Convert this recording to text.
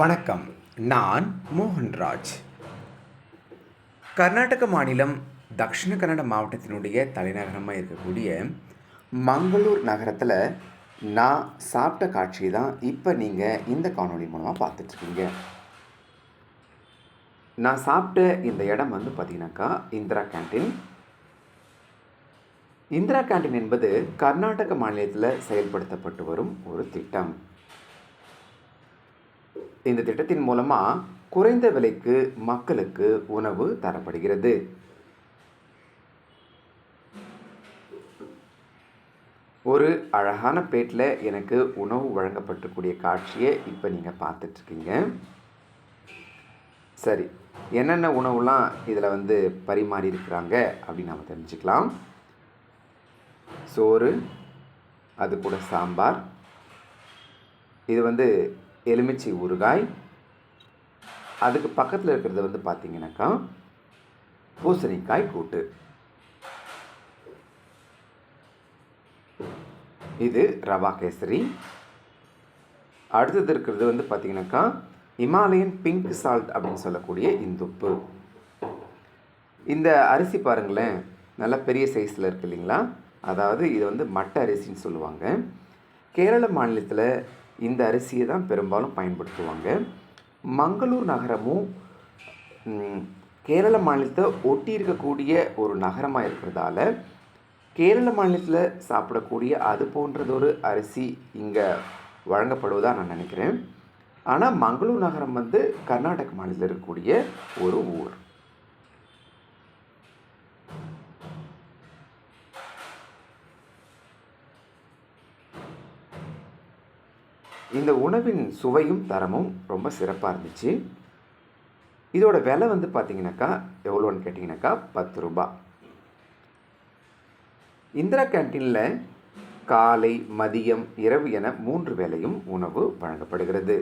வணக்கம். நான் மோகன்ராஜ். கர்நாடக மாநிலம் தக்ஷிண கன்னட மாவட்டத்தினுடைய தலைநகரமாக இருக்கக்கூடிய மங்களூர் நகரத்தில் நான் சாப்பிட்ட காட்சி தான் இப்போ நீங்கள் இந்த காணொளி மூலமாக பார்த்துட்ருக்கீங்க. நான் சாப்பிட்ட இந்த இடம் வந்து பார்த்தீங்கன்னாக்கா இந்திரா கேண்டீன் இந்திரா கேண்டீன் என்பது கர்நாடக மாநிலத்தில் செயல்படுத்தப்பட்டு வரும் ஒரு திட்டம். இந்த திட்டத்தின் மூலமாக குறைந்த விலைக்கு மக்களுக்கு உணவு தரப்படுகிறது. ஒரு அழகான பேட்டில் எனக்கு உணவு வழங்கப்பட்டக்கூடிய காட்சியை இப்போ நீங்கள் பார்த்துட்ருக்கீங்க. சரி என்னென்ன உணவுலாம் இதில் வந்து பரிமாறி இருக்கிறாங்க அப்படின்னு நம்ம தெரிஞ்சுக்கலாம். சோறு அது கூட சாம்பார். இது வந்து எலுமிச்சை ஊறுகாய். அதுக்கு பக்கத்தில் இருக்கிறது வந்து பார்த்தீங்கன்னாக்கா பூசணிக்காய் கூட்டு. இது ரவா கேசரி. அடுத்தது இருக்கிறது வந்து பார்த்தீங்கன்னாக்கா இமாலயன் பிங்க் சால்ட் அப்படின்னு சொல்லக்கூடிய இந்துப்பு. இந்த அரிசி பாருங்களேன் நல்லா பெரிய சைஸில் இருக்கு இல்லைங்களா? அதாவது இது வந்து மட்ட அரிசின்னு சொல்லுவாங்க. கேரள மாநிலத்தில் இந்த அரிசியை தான் பெரும்பாலும் பயன்படுத்துவாங்க. மங்களூர் நகரமும் கேரள மாநிலத்தை ஒட்டி இருக்கக்கூடிய ஒரு நகரமாக இருக்கிறதால கேரள மாநிலத்தில் சாப்பிடக்கூடிய அது போன்றதொரு அரிசி இங்கே வழங்கப்படுவதாக நான் நினைக்கிறேன். ஆனால் மங்களூர் நகரம் வந்து கர்நாடக மாநிலத்தில் இருக்கக்கூடிய ஒரு ஊர். இந்த உணவின் சுவையும் தரமும் ரொம்ப சிறப்பாக இருந்துச்சு. இதோட விலை வந்து பார்த்தீங்கன்னாக்கா எவ்வளோன்னு கேட்டிங்கனாக்கா பத்து ரூபா. இந்திரா கேன்டீனில் காலை மதியம் இரவு என மூன்று வேளையும் உணவு வழங்கப்படுகிறது.